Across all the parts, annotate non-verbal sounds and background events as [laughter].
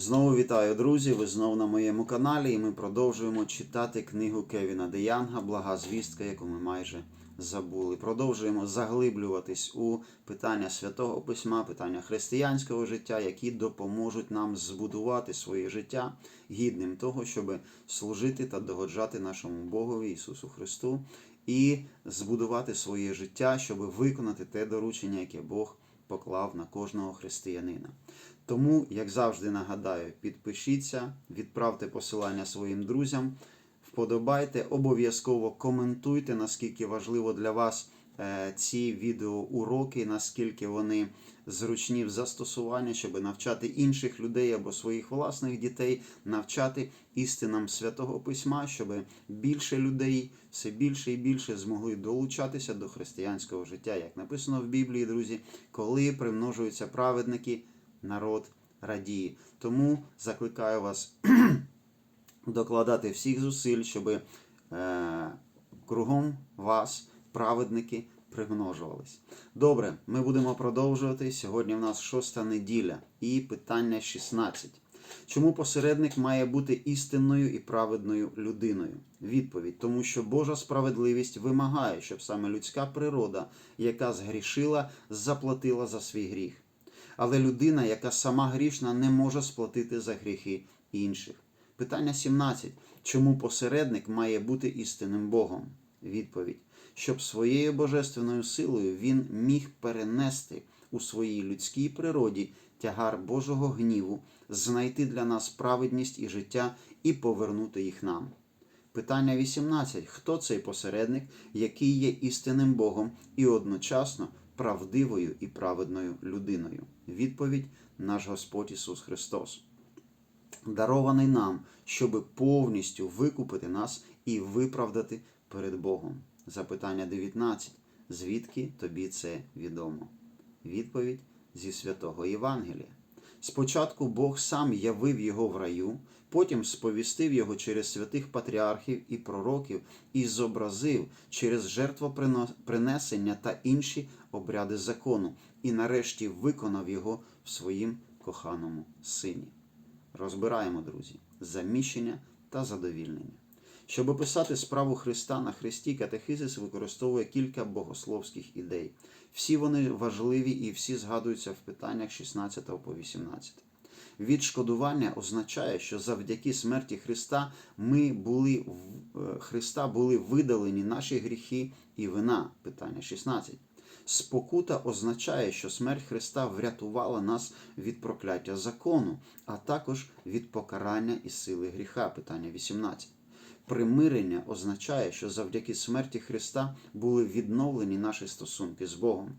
Знову вітаю, друзі! Ви знову на моєму каналі, і ми продовжуємо читати книгу Кевіна Деянга Блага звістка, яку ми майже забули. Продовжуємо заглиблюватись у питання святого письма, питання християнського життя, які допоможуть нам збудувати своє життя гідним того, щоб служити та догоджати нашому Богові Ісусу Христу і збудувати своє життя, щоб виконати те доручення, яке Бог поклав на кожного християнина. Тому, як завжди нагадаю, підпишіться, відправте посилання своїм друзям, вподобайте, обов'язково коментуйте, наскільки важливо для вас ці відеоуроки, наскільки вони зручні в застосуванні, щоб навчати інших людей або своїх власних дітей, навчати істинам святого письма, щоб більше людей все більше і більше змогли долучатися до християнського життя. Як написано в Біблії, друзі, коли примножуються праведники, народ радіє. Тому закликаю вас [clears throat] докладати всіх зусиль, щоб е, кругом вас праведники примножувались. Добре, ми будемо продовжувати. Сьогодні в нас шоста неділя і питання 16. Чому посередник має бути істинною і праведною людиною? Відповідь: тому що Божа справедливість вимагає, щоб саме людська природа, яка згрішила, заплатила за свій гріх. Але людина, яка сама грішна, не може сплатити за гріхи інших. Питання 17. Чому посередник має бути істинним Богом? Відповідь: щоб своєю божественною силою він міг перенести у своїй людській природі тягар Божого гніву, знайти для нас праведність і життя і повернути їх нам. Питання 18. Хто цей посередник, який є істинним Богом і одночасно правдивою і праведною людиною? Відповідь наш Господь Ісус Христос. Дарований нам, щоб повністю викупити нас і виправдати перед Богом. Запитання 19. Звідки тобі це відомо? Відповідь зі святого Євангелія. Спочатку Бог сам явив його в раю, потім сповістив його через святих патріархів і пророків і зобразив через жертвопринесення та інші обряди закону, і нарешті виконав його в своїм коханому сині. Розбираємо, друзі, заміщення та задовільнення. Щоб описати справу Христа на Христі, катехизис використовує кілька богословських ідей. Всі вони важливі і всі згадуються в питаннях 16 по 18. Відшкодування означає, що завдяки смерті Христа ми були Христа були видалені наші гріхи і вина. Питання 16. Спокута означає, що смерть Христа врятувала нас від прокляття закону, а також від покарання і сили гріха. Питання 18. Примирення означає, що завдяки смерті Христа були відновлені наші стосунки з Богом.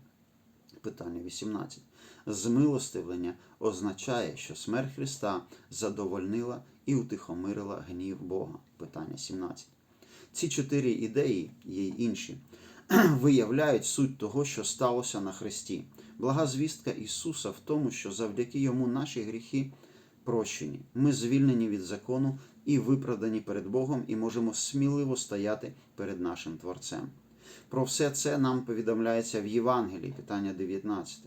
Питання 18. Змилостивлення означає, що смерть Христа задовольнила і утихомирила гнів Бога. Питання 17. Ці чотири ідеї, є й інші, [clears throat] виявляють суть того, що сталося на Христі. Блага звістка Ісуса в тому, що завдяки Йому наші гріхи прощені. Ми звільнені від закону і виправдані перед Богом, і можемо сміливо стояти перед нашим Творцем. Про все це нам повідомляється в Євангелії, питання 19.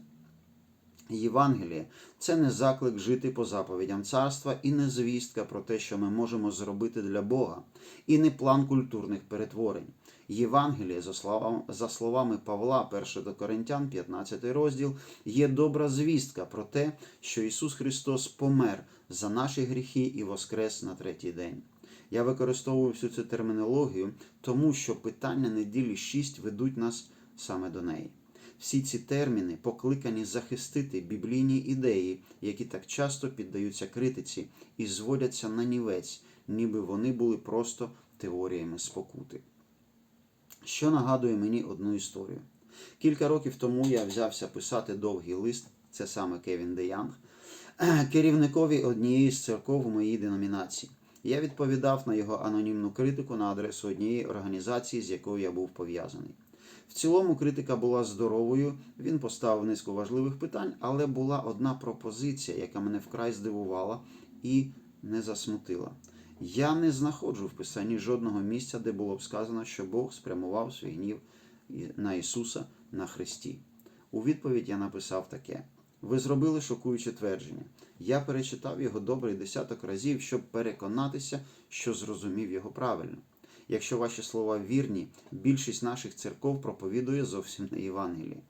Євангеліє це не заклик жити по заповідям царства і не звістка про те, що ми можемо зробити для Бога, і не план культурних перетворень. Євангеліє, за словами, Павла, 1 до Коринтян, 15 розділ, є добра звістка про те, що Ісус Христос помер за наші гріхи і воскрес на третій день. Я використовую всю цю термінологію, тому що питання неділі 6 ведуть нас саме до неї. Всі ці терміни покликані захистити біблійні ідеї, які так часто піддаються критиці і зводяться на нівець, ніби вони були просто теоріями спокути. Що нагадує мені одну історію. Кілька років тому я взявся писати довгий лист, це саме Кевін Де Янг, [clears throat] керівникові однієї з церков у моїй деномінації. Я відповідав на його анонімну критику на адресу однієї організації, з якою я був пов'язаний. В цілому критика була здоровою, він поставив низку важливих питань, але була одна пропозиція, яка мене вкрай здивувала і не засмутила. Я не знаходжу в Писанні жодного місця, де було б сказано, що Бог спрямував свій гнів на Ісуса на Христі. У відповідь я написав таке: Ви зробили шокуюче твердження. Я перечитав його добрий десяток разів, щоб переконатися, що зрозумів його правильно. Якщо ваші слова вірні, більшість наших церков проповідує зовсім не Євангеліє.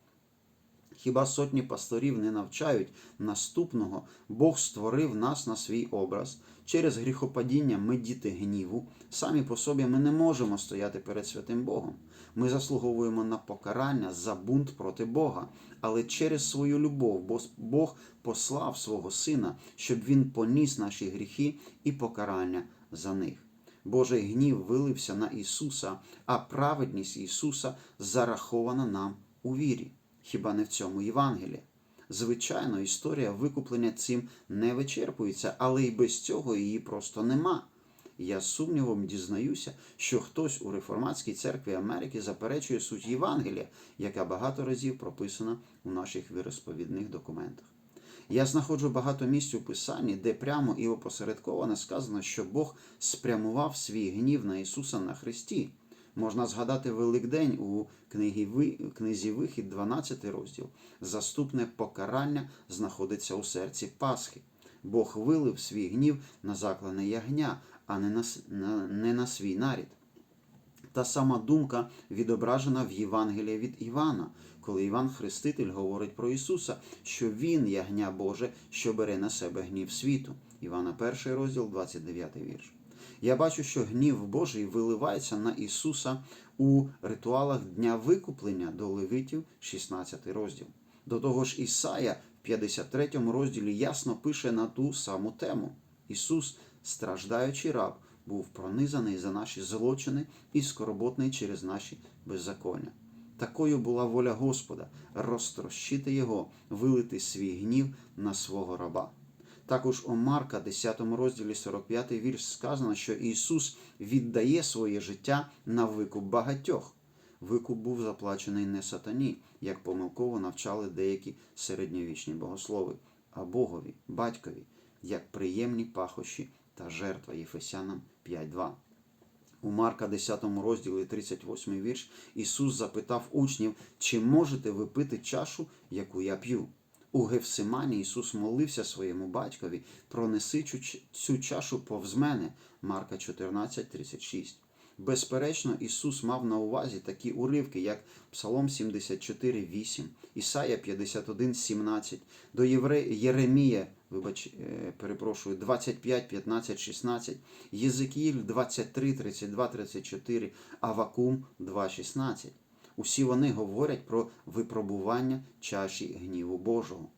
Хіба сотні пасторів не навчають наступного, Бог створив нас на свій образ. Через гріхопадіння ми діти гніву. Самі по собі ми не можемо стояти перед святим Богом. Ми заслуговуємо на покарання за бунт проти Бога. Але через свою любов Бог послав свого Сина, щоб Він поніс наші гріхи і покарання за них. Божий гнів вилився на Ісуса, а праведність Ісуса зарахована нам у вірі. Хіба не в цьому Євангелії? Звичайно, історія викуплення цим не вичерпується, але й без цього її просто нема. Я з сумнівом дізнаюся, що хтось у реформатській церкві Америки заперечує суть Євангелія, яка багато разів прописана у наших віросповідних документах. Я знаходжу багато місць у Писанні, де прямо і опосередковано сказано, що Бог спрямував свій гнів на Ісуса на Христі. Можна згадати Великдень у книзі Вихід, 12 розділ. Заступне покарання знаходиться у серці Пасхи. Бог вилив свій гнів на заклане ягня, а не на, на, не на свій нарід. Та сама думка відображена в Євангелії від Івана, коли Іван Хреститель говорить про Ісуса, що Він ягня Боже, що бере на себе гнів світу. Івана 1 розділ, 29 вірш. Я бачу, що гнів Божий виливається на Ісуса у ритуалах Дня Викуплення до Левитів, 16 розділ. До того ж, Ісая в 53 розділі ясно пише на ту саму тему. Ісус, страждаючий раб, був пронизаний за наші злочини і скорботний через наші беззаконня. Такою була воля Господа розтрощити його, вилити свій гнів на свого раба. Також у Марка, 10 розділі 45 вірш, сказано, що Ісус віддає своє життя на викуп багатьох. Викуп був заплачений не сатані, як помилково навчали деякі середньовічні богослови, а Богові, батькові, як приємні пахощі та жертва Єфесянам 5.2. У Марка 10 розділі 38 вірш Ісус запитав учнів, чи можете ви пити чашу, яку я п'ю. У Гефсимані Ісус молився своєму батькові, пронеси цю чашу повз мене. Марка 14,36. Безперечно, Ісус мав на увазі такі уривки, як Псалом 74,8, Ісая 51,17, до Євре... Єремія, вибач, перепрошую, 25, 15, 16, Єзикіїль 23, 32, 34, Авакум 2,16. Усі вони говорять про випробування чаші гніву Божого.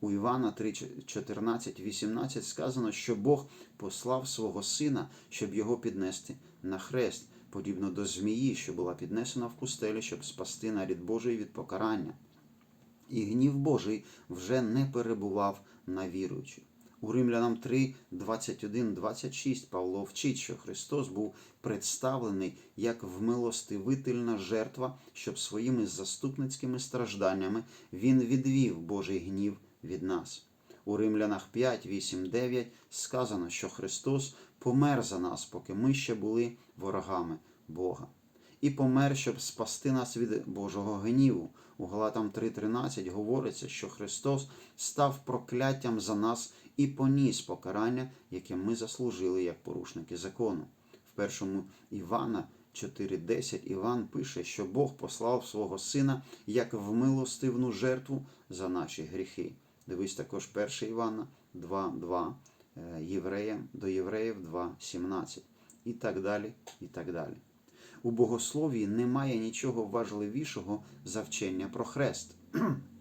У Івана 3, 14, 18 сказано, що Бог послав свого сина, щоб його піднести на хрест, подібно до змії, що була піднесена в пустелі, щоб спасти нарід Божий від покарання. І гнів Божий вже не перебував на віруючих. У Римлянам 3, 21, 26 Павло вчить, що Христос був представлений як вмилостивительна жертва, щоб своїми заступницькими стражданнями Він відвів Божий гнів від нас. У Римлянах 5, 8, 9 сказано, що Христос помер за нас, поки ми ще були ворогами Бога. І помер, щоб спасти нас від Божого гніву. У Галатам 3:13 говориться, що Христос став прокляттям за нас і поніс покарання, яке ми заслужили як порушники закону. В першому Івана 4:10 Іван пише, що Бог послав свого Сина як вмилостивну жертву за наші гріхи. Дивись також 1 Івана 2:2, Євреям до Євреїв 2:17 і так далі. і так далі. У богословії немає нічого важливішого за вчення про хрест. [clears throat]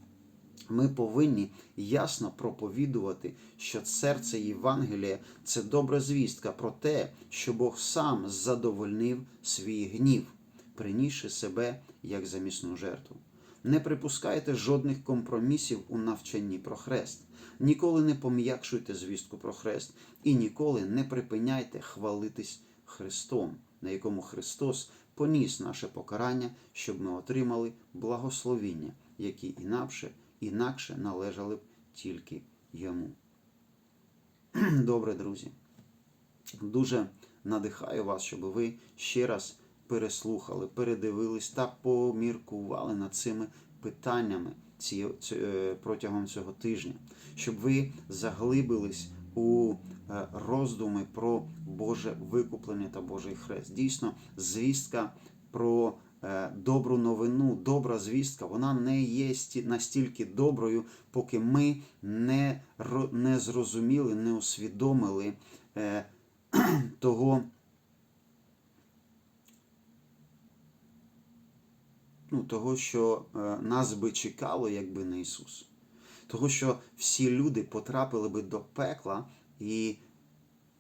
Ми повинні ясно проповідувати, що серце Євангелія це добра звістка про те, що Бог сам задовольнив свій гнів, принісши себе як замісну жертву. Не припускайте жодних компромісів у навчанні про хрест. Ніколи не пом'якшуйте звістку про хрест і ніколи не припиняйте хвалитись Христом, на якому Христос поніс наше покарання, щоб ми отримали благословіння, які інакше інакше належали б тільки йому. [clears throat] Добре, друзі. Дуже надихаю вас, щоб ви ще раз переслухали, передивились та поміркували над цими питаннями е, протягом цього тижня, щоб ви заглибились у е, роздуми про Боже викуплення та Божий хрест. Дійсно, звістка про добру новину, добра звістка, вона не є настільки доброю, поки ми не, не зрозуміли, не усвідомили е, [clears throat] того. Ну, того, що е, нас би чекало, якби не Ісус. Того, що всі люди потрапили би до пекла, і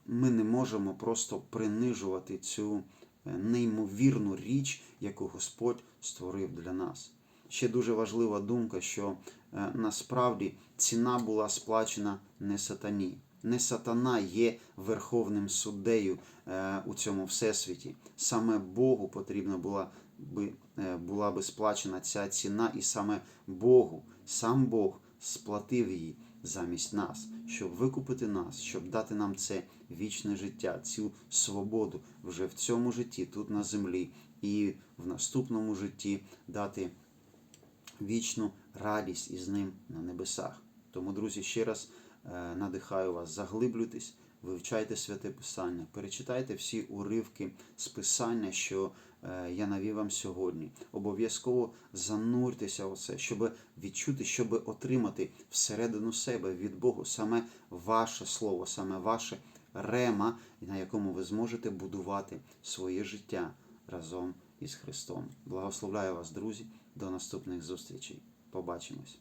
ми не можемо просто принижувати цю е, неймовірну річ, яку Господь створив для нас. Ще дуже важлива думка, що е, насправді ціна була сплачена не сатані. Не сатана є верховним суддею е, у цьому всесвіті. Саме Богу потрібна була би, е, була би сплачена ця ціна, і саме Богу, сам Бог сплатив її замість нас, щоб викупити нас, щоб дати нам це вічне життя, цю свободу вже в цьому житті, тут на землі, і в наступному житті дати вічну радість із ним на небесах. Тому, друзі, ще раз е, надихаю вас, заглиблюйтесь, вивчайте святе Писання, перечитайте всі уривки з Писання, що е, я навів вам сьогодні. Обов'язково зануртеся у це, щоб відчути, щоб отримати всередину себе від Бога саме ваше слово, саме ваше рема, на якому ви зможете будувати своє життя разом із Христом. Благословляю вас, друзі, до наступних зустрічей. Побачимось.